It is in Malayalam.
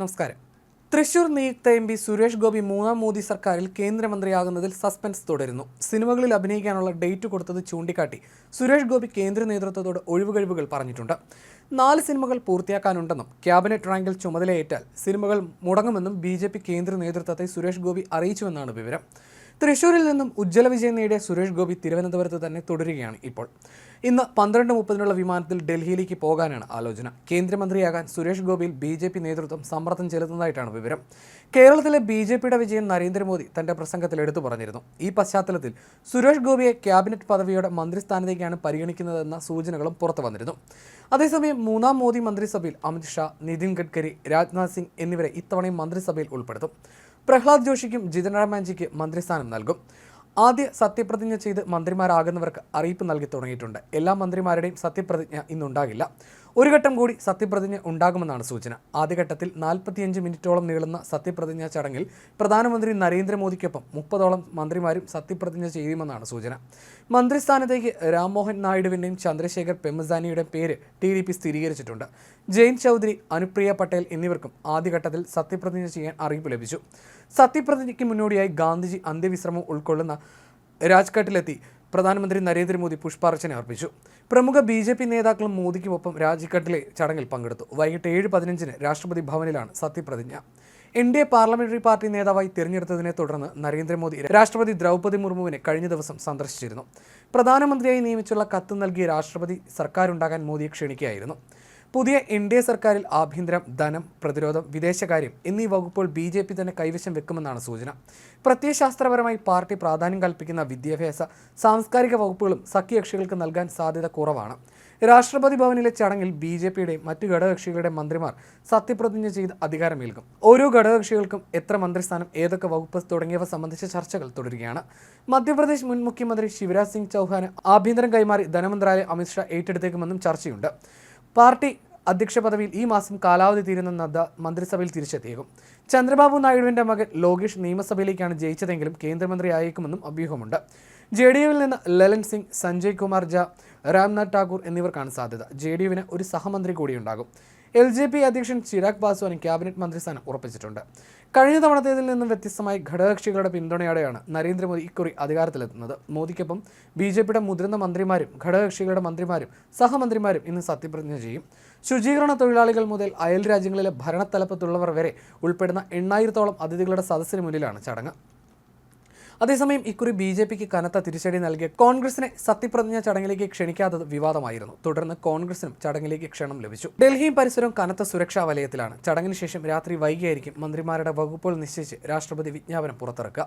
നമസ്കാരം. തൃശൂർ നിയുക്ത എം പി സുരേഷ് ഗോപി മൂന്നാം മോദി സർക്കാരിൽ കേന്ദ്രമന്ത്രിയാകുന്നതിൽ സസ്പെൻസ് തുടരുന്നു. സിനിമകളിൽ അഭിനയിക്കാനുള്ള ഡേറ്റ് കൊടുത്തത് ചൂണ്ടിക്കാട്ടി സുരേഷ് ഗോപി കേന്ദ്ര നേതൃത്വത്തോട് ഒഴിവുകഴിവുകൾ പറഞ്ഞിട്ടുണ്ട്. നാല് സിനിമകൾ പൂർത്തിയാക്കാനുണ്ടെന്നും ക്യാബിനറ്റ് റാങ്കിൽ ചുമതലയേറ്റാൽ സിനിമകൾ മുടങ്ങുമെന്നും ബി കേന്ദ്ര നേതൃത്വത്തെ സുരേഷ് ഗോപി അറിയിച്ചുവെന്നാണ് വിവരം. തൃശൂരിൽ നിന്നും ഉജ്ജ്വല വിജയം നേടിയ സുരേഷ് ഗോപി തിരുവനന്തപുരത്ത് തന്നെ തുടരുകയാണ് ഇപ്പോൾ. ഇന്ന് പന്ത്രണ്ട് മുപ്പതിനുള്ള വിമാനത്തിൽ ഡൽഹിയിലേക്ക് പോകാനാണ് ആലോചന. കേന്ദ്രമന്ത്രിയാകാൻ സുരേഷ് ഗോപിയിൽ ബി ജെ പി നേതൃത്വം സമ്മർദ്ദം ചെലുത്തുന്നതായിട്ടാണ് വിവരം. കേരളത്തിലെ ബി ജെ പിയുടെ വിജയം നരേന്ദ്രമോദി തന്റെ പ്രസംഗത്തിൽ എടുത്തു പറഞ്ഞിരുന്നു. ഈ പശ്ചാത്തലത്തിൽ സുരേഷ് ഗോപിയെ ക്യാബിനറ്റ് പദവിയുടെ മന്ത്രിസ്ഥാനത്തേക്കാണ് പരിഗണിക്കുന്നതെന്ന സൂചനകളും പുറത്തു വന്നിരുന്നു. അതേസമയം മൂന്നാം മോദി മന്ത്രിസഭയിൽ അമിത്ഷാ നിതിൻ ഗഡ്കരി രാജ്നാഥ് സിംഗ് എന്നിവരെ ഇത്തവണയും മന്ത്രിസഭയിൽ ഉൾപ്പെടുത്തും. പ്രഹ്ലാദ് ജോഷിക്കും ജിതൻ മാഞ്ചിക്ക് മന്ത്രിസ്ഥാനം നൽകും. ആദ്യ സത്യപ്രതിജ്ഞ ചെയ്ത് മന്ത്രിമാരാകുന്നവർക്ക് അറിയിപ്പ് നൽകി തുടങ്ങിയിട്ടുണ്ട്. എല്ലാ മന്ത്രിമാരുടെയും സത്യപ്രതിജ്ഞ ഇന്നുണ്ടാകില്ല. ഒരു ഘട്ടം കൂടി സത്യപ്രതിജ്ഞ ഉണ്ടാകുമെന്നാണ് സൂചന. ആദ്യഘട്ടത്തിൽ നാൽപ്പത്തിയഞ്ച് മിനിറ്റോളം നീളുന്ന സത്യപ്രതിജ്ഞ ചടങ്ങിൽ പ്രധാനമന്ത്രി നരേന്ദ്രമോദിക്കൊപ്പം മുപ്പതോളം മന്ത്രിമാരും സത്യപ്രതിജ്ഞ ചെയ്യുമെന്നാണ് സൂചന. മന്ത്രിസ്ഥാനത്തേക്ക് രാംമോഹൻ നായിഡുവിന്റെയും ചന്ദ്രശേഖർ പെമ്മസാനിയുടെയും പേര് ടി ഡി പി സ്ഥിരീകരിച്ചിട്ടുണ്ട്. ജയൻ ചൗധരി അനുപ്രിയ പട്ടേൽ എന്നിവർക്കും ആദ്യഘട്ടത്തിൽ സത്യപ്രതിജ്ഞ ചെയ്യാൻ അറിയിപ്പ് ലഭിച്ചു. സത്യപ്രതിജ്ഞയ്ക്ക് മുന്നോടിയായി ഗാന്ധിജി അന്ത്യവിശ്രമം ഉൾക്കൊള്ളുന്ന രാജ്ഘട്ടിലെത്തി പ്രധാനമന്ത്രി നരേന്ദ്രമോദി പുഷ്പാർച്ചന അർപ്പിച്ചു. പ്രമുഖ ബി ജെ പി നേതാക്കളും മോദിക്കുമൊപ്പം രാജിക്കട്ടിലെ ചടങ്ങിൽ പങ്കെടുത്തു. വൈകിട്ട് ഏഴ് പതിനഞ്ചിന് രാഷ്ട്രപതി ഭവനിലാണ് സത്യപ്രതിജ്ഞ. N D A parliamentary party നേതാവായി തിരഞ്ഞെടുത്തതിനെ തുടർന്ന് നരേന്ദ്രമോദി രാഷ്ട്രപതി ദ്രൗപദി മുർമുവിനെ കഴിഞ്ഞ ദിവസം സന്ദർശിച്ചിരുന്നു. പ്രധാനമന്ത്രിയായി നിയമിച്ചുള്ള കത്ത് നൽകിയ രാഷ്ട്രപതി സർക്കാരുണ്ടാകാൻ മോദിയെ ക്ഷണിക്കുകയായിരുന്നു. പുതിയ എൻ ഡി എ സർക്കാരിൽ ആഭ്യന്തരം ധനം പ്രതിരോധം വിദേശകാര്യം എന്നീ വകുപ്പുകൾ ബി ജെ പി തന്നെ കൈവശം വെക്കുമെന്നാണ് സൂചന. പ്രത്യയശാസ്ത്രപരമായി പാർട്ടി പ്രാധാന്യം കൽപ്പിക്കുന്ന വിദ്യാഭ്യാസ സാംസ്കാരിക വകുപ്പുകളും സഖ്യകക്ഷികൾക്ക് നൽകാൻ സാധ്യത കുറവാണ്. രാഷ്ട്രപതി ഭവനിലെ ചടങ്ങിൽ ബി ജെ പിയുടെയും മറ്റു ഘടകകക്ഷികളുടെ മന്ത്രിമാർ സത്യപ്രതിജ്ഞ ചെയ്ത് അധികാരമേൽക്കും. ഓരോ ഘടകകക്ഷികൾക്കും എത്ര മന്ത്രിസ്ഥാനം ഏതൊക്കെ വകുപ്പ് തുടങ്ങിയവ സംബന്ധിച്ച ചർച്ചകൾ തുടരുകയാണ്. മധ്യപ്രദേശ് മുൻ മുഖ്യമന്ത്രി ശിവരാജ് സിംഗ് ചൗഹാന് ആഭ്യന്തരം കൈമാറി ധനമന്ത്രാലയം അമിത്ഷാ ഏറ്റെടുത്തേക്കുമെന്നും ചർച്ചയുണ്ട്. പാർട്ടി അധ്യക്ഷ പദവിയിൽ ഈ മാസം കാലാവധി തീരുന്ന നദ്ദ മന്ത്രിസഭയിൽ തിരിച്ചെത്തിയേക്കും. ചന്ദ്രബാബു നായിഡുവിന്റെ മകൻ ലോകേഷ് നിയമസഭയിലേക്കാണ് ജയിച്ചതെങ്കിലും കേന്ദ്രമന്ത്രി ആയേക്കുമെന്നും അഭ്യൂഹമുണ്ട്. ജെ ഡി യുവിൽ നിന്ന് ലലൻ സിംഗ് സഞ്ജയ് കുമാർ ജ രാംനാഥ് ടാഗൂർ എന്നിവർക്കാണ് സാധ്യത. ജെ ഡി യുവിന് ഒരു സഹമന്ത്രി കൂടിയുണ്ടാകും. എൽ ജെ പി അധ്യക്ഷൻ ചിരാഗ് പാസ്വാന് ക്യാബിനറ്റ് മന്ത്രിസ്ഥാനം ഉറപ്പിച്ചിട്ടുണ്ട്. കഴിഞ്ഞ തവണത്തേതിൽ നിന്നും വ്യത്യസ്തമായി ഘടകകക്ഷികളുടെ പിന്തുണയോടെയാണ് നരേന്ദ്രമോദി ഇക്കുറി അധികാരത്തിലെത്തുന്നത്. മോദിക്കൊപ്പം ബി ജെ പിയുടെ മുതിർന്ന മന്ത്രിമാരും ഘടകകക്ഷികളുടെ മന്ത്രിമാരും സഹമന്ത്രിമാരും ഇന്ന് സത്യപ്രതിജ്ഞ ചെയ്യും. ശുചീകരണ തൊഴിലാളികൾ മുതൽ അയൽ രാജ്യങ്ങളിലെ ഭരണത്തലപ്പത്തുള്ളവർ വരെ ഉൾപ്പെടുന്ന എണ്ണായിരത്തോളം അതിഥികളുടെ സദസ്സിന് മുന്നിലാണ് ചടങ്ങ്. അതേസമയം ഇക്കുറി ബി ജെ പിക്ക് കനത്ത തിരിച്ചടി നൽകിയ കോൺഗ്രസിനെ സത്യപ്രതിജ്ഞ ചടങ്ങിലേക്ക് ക്ഷണിക്കാത്തത് വിവാദമായിരുന്നു. തുടർന്ന് കോൺഗ്രസിനും ചടങ്ങിലേക്ക് ക്ഷണം ലഭിച്ചു. ഡൽഹിയും പരിസരവും കനത്ത സുരക്ഷാ വലയത്തിലാണ്. ചടങ്ങിന് ശേഷം രാത്രി വൈകിയായിരിക്കും മന്ത്രിമാരുടെ വകുപ്പുകൾ നിശ്ചയിച്ച് രാഷ്ട്രപതി വിജ്ഞാപനം പുറത്തിറക്കുക.